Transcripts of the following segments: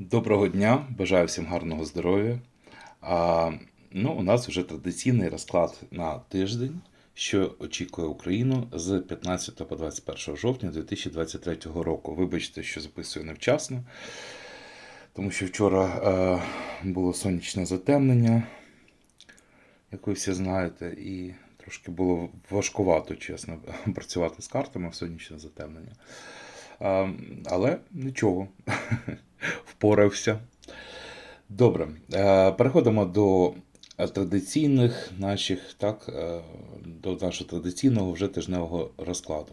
Доброго дня, бажаю всім гарного здоров'я. А, ну, у нас вже традиційний розклад на тиждень, що очікує Україну з 15 по 21 жовтня 2023 року. Вибачте, що записую невчасно, тому що вчора е, було сонячне затемнення, як ви всі знаєте, і трошки було важкувато, чесно, працювати з картами в сонячне затемнення. А, але нічого, впорався. Добре, е, переходимо до традиційних наших, так, е, до нашого традиційного вже тижневого розкладу.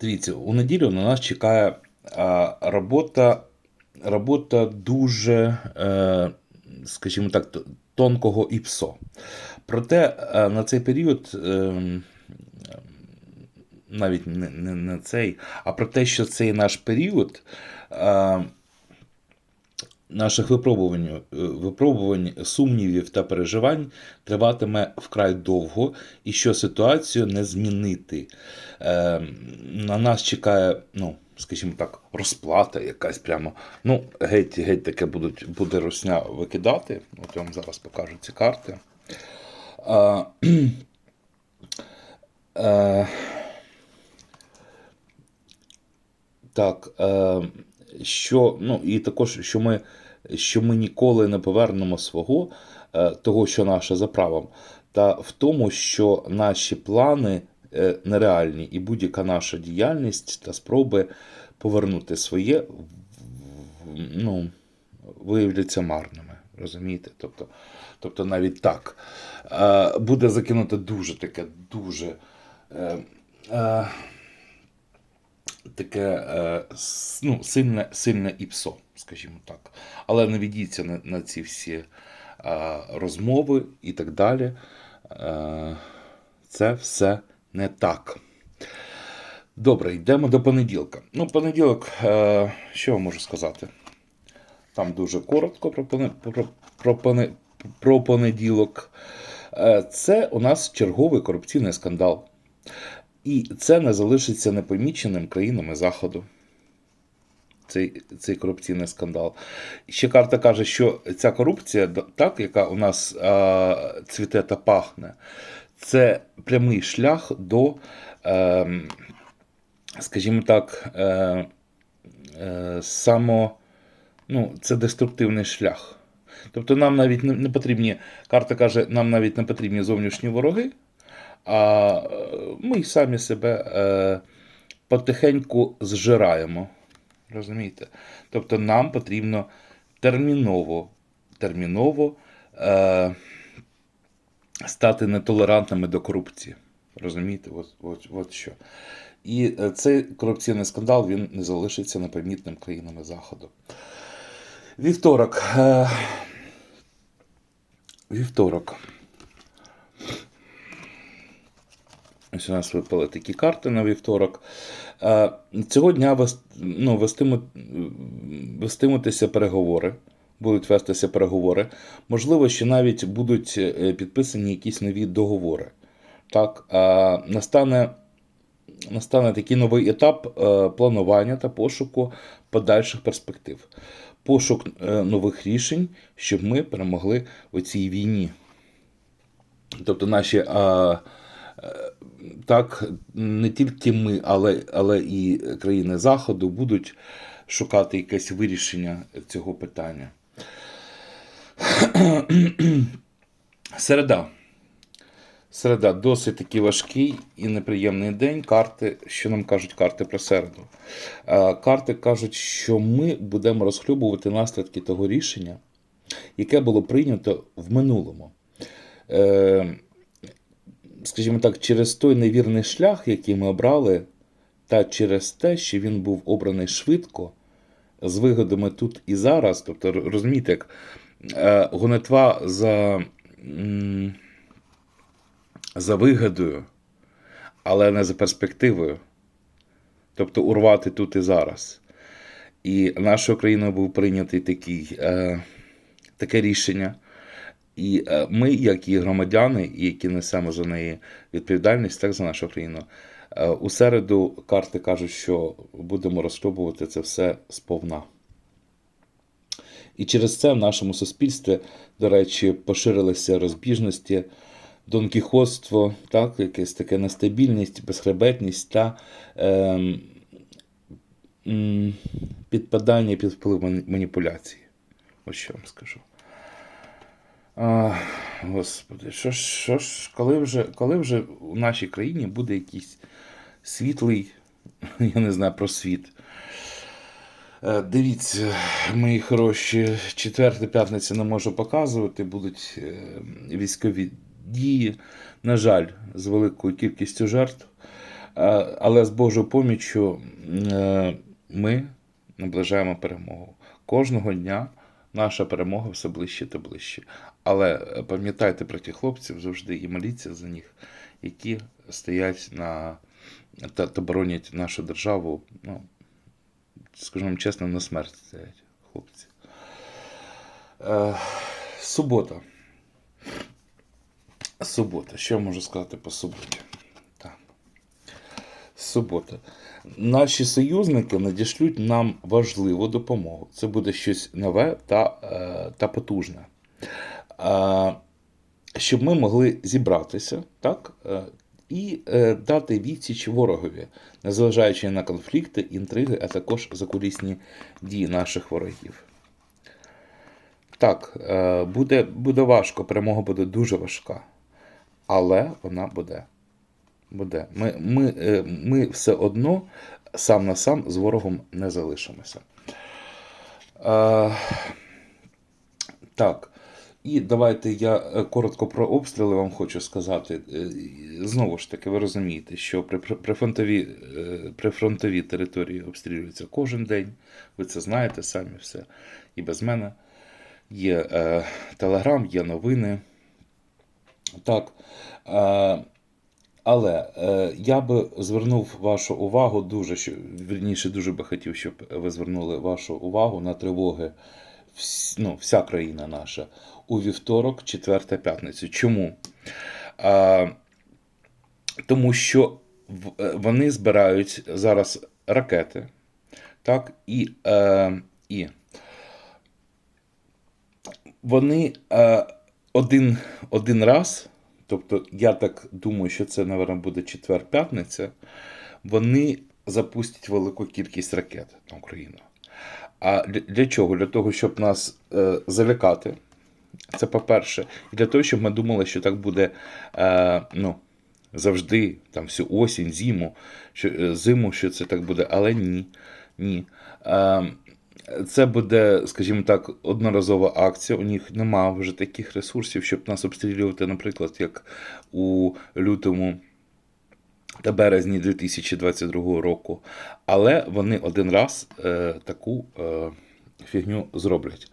Дивіться, у неділю на нас чекає е, робота, робота дуже, скажімо так, тонкого ІПСО. Проте на цей період. Навіть не, не, не цей, а про те, що цей наш період е, наших випробувань, е, випробувань, сумнівів та переживань триватиме вкрай довго, і що ситуацію не змінити. Е, на нас чекає, ну, скажімо так, розплата якась прямо. Ну, геть, геть таке будуть, буде русня викидати. От я вам зараз покажу ці карти. Е, е, Так, е, що, ну, і також, що ми, що ми ніколи не повернемо свого, е, того, що наше за правом, та в тому, що наші плани е, нереальні, і будь-яка наша діяльність та спроби повернути своє, ну, виявляться марними. Розумієте? Тобто, тобто навіть так. Буде закинуто дуже таке, дуже. Е, е, таке е, ну, сильне, сильне іпсо, скажімо так. Але не ведіться на, на ці всі е, розмови і так далі. Е, це все не так. Добре, йдемо до понеділка. Ну, понеділок, що я можу сказати? Там дуже коротко про, про, про, про понеділок. Це у нас черговий корупційний скандал. І це не залишиться непоміченим країнами Заходу. Цей, цей корупційний скандал. Ще карта каже, що ця корупція, так, яка у нас а, цвіте та пахне, це прямий шлях до, е, скажімо так, е, е, само, ну, це деструктивний шлях. Тобто нам навіть не, не потрібні, карта каже, нам навіть не потрібні зовнішні вороги, а е, ми самі себе е, потихеньку зжираємо. Розумієте? Тобто нам потрібно терміново, терміново е, стати нетолерантними до корупції. Розумієте? От, от, от що. І е, цей корупційний скандал він не залишиться непомітним країнами Заходу. Вівторок. Вівторок. Ось у нас випали такі карти на вівторок. Е, Цього дня вес- ну, вестиму, переговори. Будуть вестися переговори. Можливо, що навіть будуть е, підписані якісь нові договори. Так, е, настане, настане такий новий етап е, планування та пошуку подальших перспектив. Пошук е, нових рішень, щоб ми перемогли у цій війні. Тобто наші е, так, не тільки ми, але, але і країни Заходу будуть шукати якесь вирішення цього питання. Середа. Середа досить такий важкий і неприємний день. Карти, що нам кажуть карти про середу? Е, Карти кажуть, що ми будемо розхлюбувати наслідки того рішення, яке було прийнято в минулому. Скажімо так, через той невірний шлях, який ми обрали, та через те, що він був обраний швидко, з вигодами тут і зараз. Тобто, розумієте, як е, гонитва за, за вигодою, але не за перспективою. Тобто урвати тут і зараз. І нашою країною був прийнятий такий, е, таке рішення. І е, ми, як і громадяни, які несемо за неї відповідальність, так за нашу країну. е, У середу карти кажуть, що будемо розшлюбувати це все сповна. І через це в нашому суспільстві, до речі, поширилися розбіжності, донкіхотство, так, якась така нестабільність, безхребетність та ем, підпадання під вплив маніпуляцій. Ось що вам скажу. А, господи, що ж, що ж, коли вже, коли вже у нашій країні буде якийсь світлий, я не знаю, просвіт. Е, Дивіться, мої хороші, четверта п'ятниця не можу показувати, будуть е, військові дії. На жаль, з великою кількістю жертв. Е, Але з Божою поміччю ми наближаємо перемогу. Кожного дня наша перемога все ближче та ближче. Але е, пам'ятайте про тих хлопців завжди і моліться за них, які стоять на та, та боронять нашу державу. Ну, скажімо чесно, на смерть стоять хлопці. Е, субота. Субота. Що я можу сказати по суботі? Субота. Наші союзники надішлють нам важливу допомогу. Це буде щось нове та, е, та потужне. Е, щоб ми могли зібратися, так? Е, і дати відсіч ворогові, незважаючи на конфлікти, інтриги, а також закулісні дії наших ворогів. Так, буде, буде важко, перемога буде дуже важка, але вона буде. Буде. Ми, ми, е, ми все одно сам на сам з ворогом не залишимося. Е, так. І давайте я е, коротко про обстріли вам хочу сказати. Знову ж таки, ви розумієте, що при- при- прифронтові, прифронтові території обстрілюються кожен день. Ви це знаєте самі все. І без мене. Є е, телеграм, є новини. Так. Е, але е, я би звернув вашу увагу дуже, що, вірніше, дуже би хотів, щоб ви звернули вашу увагу на тривоги вс, ну, вся країна наша у вівторок, четверта п'ятницю. Чому? А, тому що е, вони збирають зараз ракети, так, і, е, і вони е, один, один раз, тобто я так думаю, що це, напевно, буде четвер-п'ятниця, вони запустять велику кількість ракет на Україну. А для, чого? Для того, щоб нас е, залякати. Це по-перше. І для того, щоб ми думали, що так буде е, ну, завжди, там, всю осінь, зиму, що, е, зиму, що це так буде, але ні. ні. Е, це буде, скажімо так, одноразова акція. У них немає вже таких ресурсів, щоб нас обстрілювати, наприклад, як у лютому та березні 2022 року. Але вони один раз е, таку е, фігню зроблять.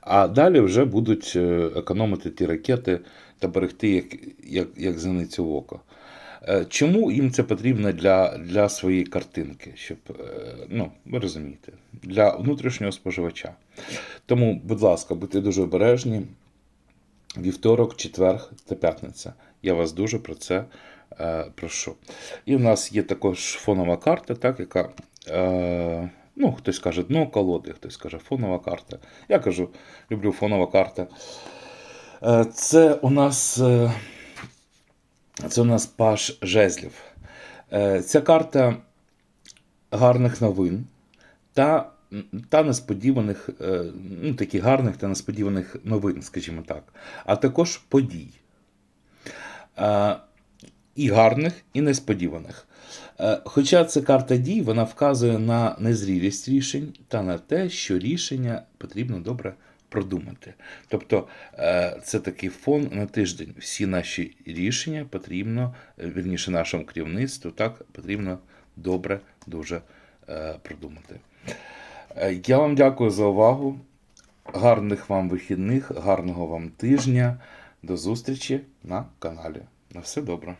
А далі вже будуть е, економити ті ракети та берегти як, як, як зеницю в око. Е, Чому їм це потрібно для, для своєї картинки? Щоб, е, ну, ви розумієте, для внутрішнього споживача. Тому, будь ласка, будьте дуже обережні. Вівторок, четвер та п'ятниця. Я вас дуже про це е, прошу. І в нас є також фонова карта, так, яка. Е, ну, хтось каже дно колоди, хтось каже фонова карта. Я кажу, люблю фонова карта. Е, це у нас. Е, це у нас паш жезлів. Е, Ця карта гарних новин та, та несподіваних, е, ну, таких гарних та несподіваних новин, скажімо так, а також подій. Е, І гарних, і несподіваних. Е, Хоча це карта дій, вона вказує на незрілість рішень та на те, що рішення потрібно добре продумати. Тобто це такий фон на тиждень. Всі наші рішення потрібно, вірніше, нашому керівництву, так, потрібно добре дуже продумати. Е, Я вам дякую за увагу. Гарних вам вихідних, гарного вам тижня. До зустрічі на каналі. На все добре.